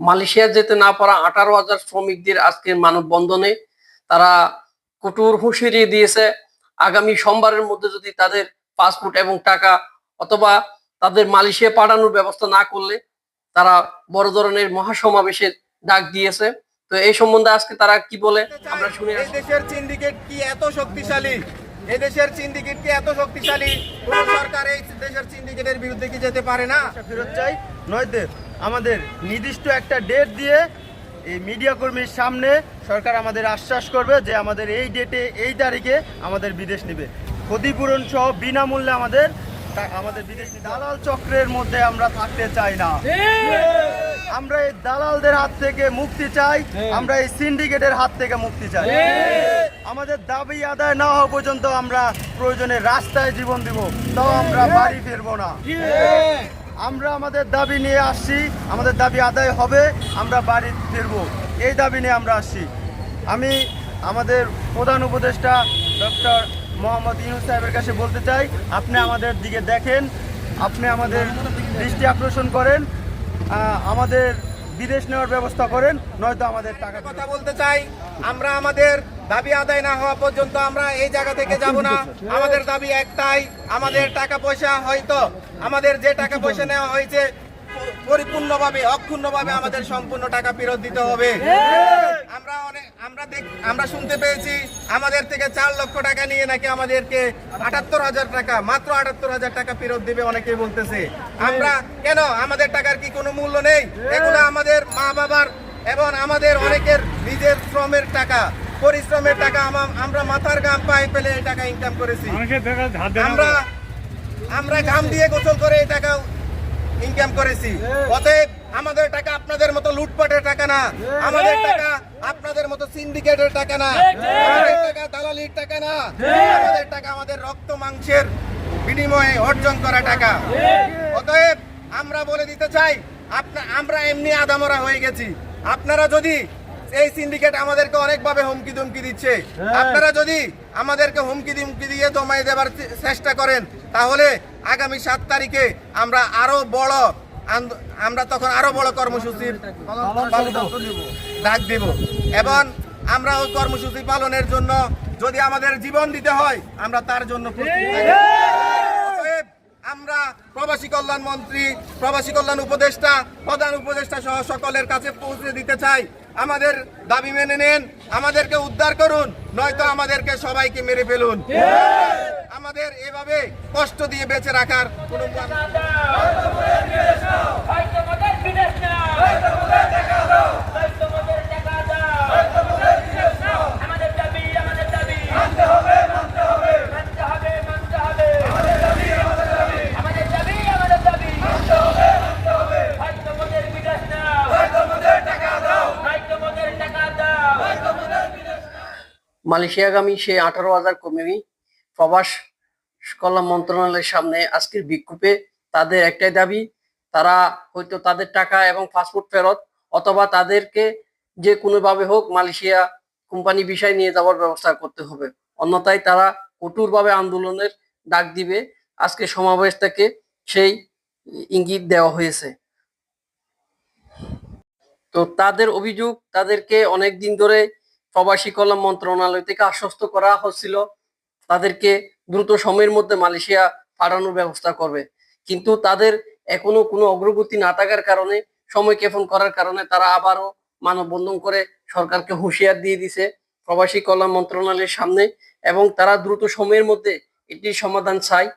Malaysia যেতে না পারা আঠারো হাজার শ্রমিকদের আজকে মানববন্ধনে তারা কঠোর হুঁশিয়ারি দিয়েছে। আগামী সোমবারের মধ্যে যদি তাদের পাসপোর্ট এবং টাকা অথবা তাদের মালয়েশিয়া পাঠানোর ব্যবস্থা না করলে তারা বড় ধরনের মহাসমাবেশের ডাক দিয়েছে। তো এই সম্বন্ধে আজকে তারা কি বলে? আমরা শুনে দেশের সিন্ডিকেট কি এত শক্তিশালী? এই দেশের সিন্ডিকেট কি এত শক্তিশালী? কোন সরকার এই দেশের সিন্ডিকেটের বিরুদ্ধে কি যেতে পারে না? ফেরত চাই? নয়তো আমাদের নির্দিষ্ট একটা ডেট দিয়ে এই মিডিয়া কর্মীর সামনে সরকার আমাদের আশ্বাস করবে যে আমাদের এই ডেটে এই তারিখে আমাদের বিদেশ নেবে। ক্ষতিপূরণ সহ বিনামূল্যে আমাদের আমাদের বিদেশ দালাল চক্রের মধ্যে আমরা থাকতে চাই না। আমরা এই দালালদের হাত থেকে মুক্তি চাই, আমরা এই সিন্ডিকেটের হাত থেকে মুক্তি চাই। আমাদের দাবি আদায় না হওয়া পর্যন্ত আমরা প্রয়োজনে রাস্তায় জীবন দিব, তাও আমরা বাড়ি ফিরবো না। আমরা আমাদের দাবি নিয়ে আসছি, আমাদের দাবি আদায় হবে, আমরা বাড়ি ফিরবো। এই দাবি নিয়ে আমরা আসছি। আমি আমাদের প্রধান উপদেষ্টা ডক্টর মোহাম্মদ ইউনুস সাহেবের কাছে বলতে চাই, আপনি আমাদের দিকে দেখেন, আপনি আমাদের দৃষ্টি আকর্ষণ করেন আমাদের বিদেশ নেওয়ার ব্যবস্থা করেন নয়তো আমাদের টাকা কথা বলতে চাই আমরা আমাদের দাবি আদায় না হওয়া পর্যন্ত আমরা এই জায়গা থেকে যাব না। আমাদের দাবি একটাই আমাদের টাকা পয়সা হয়তো আমাদের যে টাকা পয়সা নেওয়া হয়েছে পরিপূর্ণভাবে অক্ষুণ্ণভাবে আমাদের সম্পূর্ণ টাকা ফেরত দিতে হবে। আমরা অনেক আমরা শুনতে পেয়েছি আমাদের থেকে চার লক্ষ টাকা নিয়ে নাকি আমাদেরকে আটাত্তর হাজার টাকা মাত্র আটাত্তর হাজার টাকা ফেরত দিবে অনেকেই বলতেছে। আমরা কেন? আমাদের টাকার কি কোনো মূল্য নেই? এগুলো আমাদের মা বাবার এবং আমাদের অনেকের নিজের শ্রমের টাকা পরিশ্রমের টাকা আমা- আমরা মাথার গাম পায়ে ফেলে এই টাকা ইনকাম করেছি। আমরা আমরা ঘাম দিয়ে গোসল করে এই টাকা ইনকাম করেছি। অতএব আমাদের টাকা আপনাদের মতো লুটপাটের টাকা না। আমাদের টাকা আপনাদের মতো সিন্ডিকেটের টাকা না। আমাদের টাকা দালালির টাকা না। আমাদের টাকা আমাদের রক্ত মাংসের বিনিময়ে অর্জন করা টাকা। অতএব আমরা বলে দিতে চাই আপনা আমরা এমনি আদামরা হয়ে গেছি। আপনারা যদি এই সিন্ডিকেট আমাদেরকে অনেকভাবে হুমকি দুমকি দিচ্ছে আপনারা যদি আমাদেরকে হুমকি দুমকি দিয়ে জমাই দেবার চেষ্টা করেন তাহলে আগামী সাত তারিখে আমরা আরও বড় আমরা তখন আরও বড় কর্মসূচির ডাক দেব। এবং আমরা ওই কর্মসূচি পালনের জন্য যদি আমাদের জীবন দিতে হয়, আমরা তার জন্য আমরা প্রবাসী কল্যাণ মন্ত্রী, প্রবাসী কল্যাণ উপদেষ্টা, প্রধান উপদেষ্টা সহ সকলের কাছে পৌঁছে দিতে চাই। আমাদের দাবি মেনে নেন, আমাদেরকে উদ্ধার করুন, নয়তো আমাদেরকে সবাইকে মেরে ফেলুন। আমাদের এভাবে কষ্ট দিয়ে বেঁচে রাখার কোনো হয়তো মোদের বিদেশ নাও হয়তো মোদের টাকা দাও হয়তো মোদের টাকা দাও হয়তো মোদের বিদেশ নাও আমাদের দাবি আমাদের দাবি মানতে হবে মানতে হবে মানতে হবে মানতে হবে আমাদের দাবি আমাদের দাবি আমাদের দাবি আমাদের দাবি মানতে হবে মানতে হবে হয়তো মোদের বিদেশ নাও হয়তো মোদের টাকা দাও হয়তো মোদের টাকা দাও হয়তো মোদের বিদেশ মালয়েশিয়াগামী সেই আঠারো হাজার কর্মী প্রবাস কল্যাণ মন্ত্রণালয়ের সামনে আজকের বিক্ষোভে তাদের একটাই দাবি, তারা হয়তো তাদের টাকা এবং পাসপোর্ট ফেরত অথবা তাদেরকে যে কোনোভাবে হোক মালয়েশিয়া কোম্পানি বিষয় নিয়ে যাওয়ার ব্যবস্থা করতে হবে। অন্যথায় তারা কঠোরভাবে আন্দোলনের ডাক দিবে। আজকে সমাবেশ থেকে সেই ইঙ্গিত দেওয়া হয়েছে। তো তাদের অভিযোগ, তাদেরকে অনেক দিন ধরে প্রবাসী কল্যাণ মন্ত্রণালয় থেকে আশ্বস্ত করা হচ্ছিল তাদেরকে দ্রুত সময়ের মধ্যে মালয়েশিয়া পাঠানোর ব্যবস্থা করবে। কিন্তু তাদের এখনও কোনো অগ্রগতি না থাকার কারণে, সময় ক্ষেপণ করার কারণে তারা আবারও মানববন্ধন করে সরকারকে হুঁশিয়ার দিয়ে দিছে প্রবাসী কল্যাণ মন্ত্রণালয়ের সামনে এবং তারা দ্রুত সময়ের মধ্যে এটির সমাধান চায়।